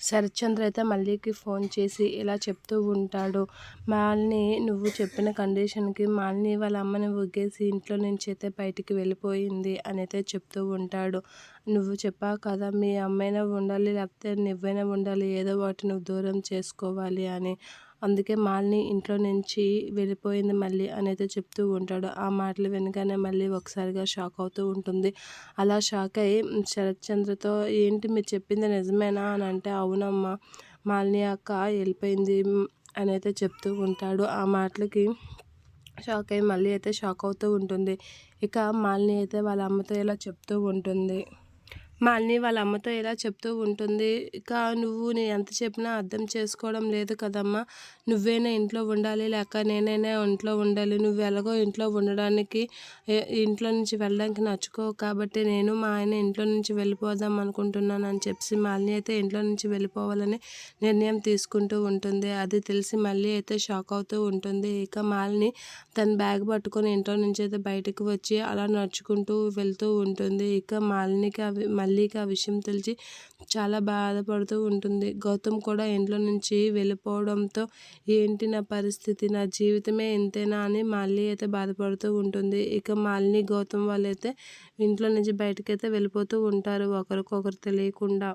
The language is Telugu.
శరత్చంద్ర అయితే మళ్ళీకి ఫోన్ చేసి ఇలా చెప్తూ ఉంటాడు. మాలిని నువ్వు చెప్పిన కండిషన్కి మాలిని వాళ్ళ అమ్మని ఒగ్గేసి ఇంట్లో నుంచి అయితే బయటికి వెళ్ళిపోయింది అని అయితే చెప్తూ ఉంటాడు. నువ్వు చెప్పావు కదా మీ అమ్మైనా ఉండాలి లేకపోతే నువ్వైనా ఉండాలి ఏదో ఒకటి నువ్వు దూరం చేసుకోవాలి అని. అందుకే మాలిని ఇంట్లో నుంచి వెళ్ళిపోయింది మళ్ళీ అనైతే చెప్తూ ఉంటాడు. ఆ మాటలు వెనుకనే మళ్ళీ ఒకసారిగా షాక్ అవుతూ ఉంటుంది. అలా షాక్ అయ్యి శరత్ చంద్రతో ఏంటి మీరు చెప్పింది నిజమేనా? అని అంటే అవునమ్మా మాలిని అక్క వెళ్ళిపోయింది అని అయితే చెప్తూ ఉంటాడు. ఆ మాటలకి షాక్ అయ్యి మళ్ళీ అయితే షాక్ అవుతూ ఉంటుంది. ఇక మాలిని అయితే వాళ్ళ అమ్మతో ఇలా చెప్తూ ఉంటుంది. మాలిని వాళ్ళ అమ్మతో ఇలా చెప్తూ ఉంటుంది ఇక నువ్వు నేను ఎంత చెప్పినా అర్థం చేసుకోవడం లేదు కదమ్మా. నువ్వేనా ఇంట్లో ఉండాలి లేక నేనైనా ఇంట్లో ఉండాలి. నువ్వు ఎలాగో ఇంట్లో ఉండడానికి ఇంట్లో నుంచి వెళ్ళడానికి నచ్చుకోవు కాబట్టి నేను మా ఆయన ఇంట్లో నుంచి వెళ్ళిపోదాం అనుకుంటున్నాను అని చెప్పి మాలిని అయితే ఇంట్లో నుంచి వెళ్ళిపోవాలని నిర్ణయం తీసుకుంటూ ఉంటుంది. అది తెలిసి మళ్ళీ అయితే షాక్ అవుతూ ఉంటుంది. ఇక మాలిని తన బ్యాగ్ పట్టుకొని ఇంట్లో నుంచి అయితే బయటకు వచ్చి అలా నడుచుకుంటూ వెళ్తూ ఉంటుంది. ఇక మాలినికి అవి మళ్ళీకి ఆ విషయం తెలిసి చాలా బాధపడుతూ ఉంటుంది. గౌతమ్ కూడా ఇంట్లో నుంచి వెళ్ళిపోవడంతో ఏంటి నా పరిస్థితి? నా జీవితమే ఇంతేనా? అని మళ్ళీ అయితే బాధపడుతూ ఉంటుంది. ఇక మాలిని గౌతమ్ వాళ్ళైతే ఇంట్లో నుంచి బయటకైతే వెళ్ళిపోతూ ఉంటారు ఒకరికొకరు తెలియకుండా.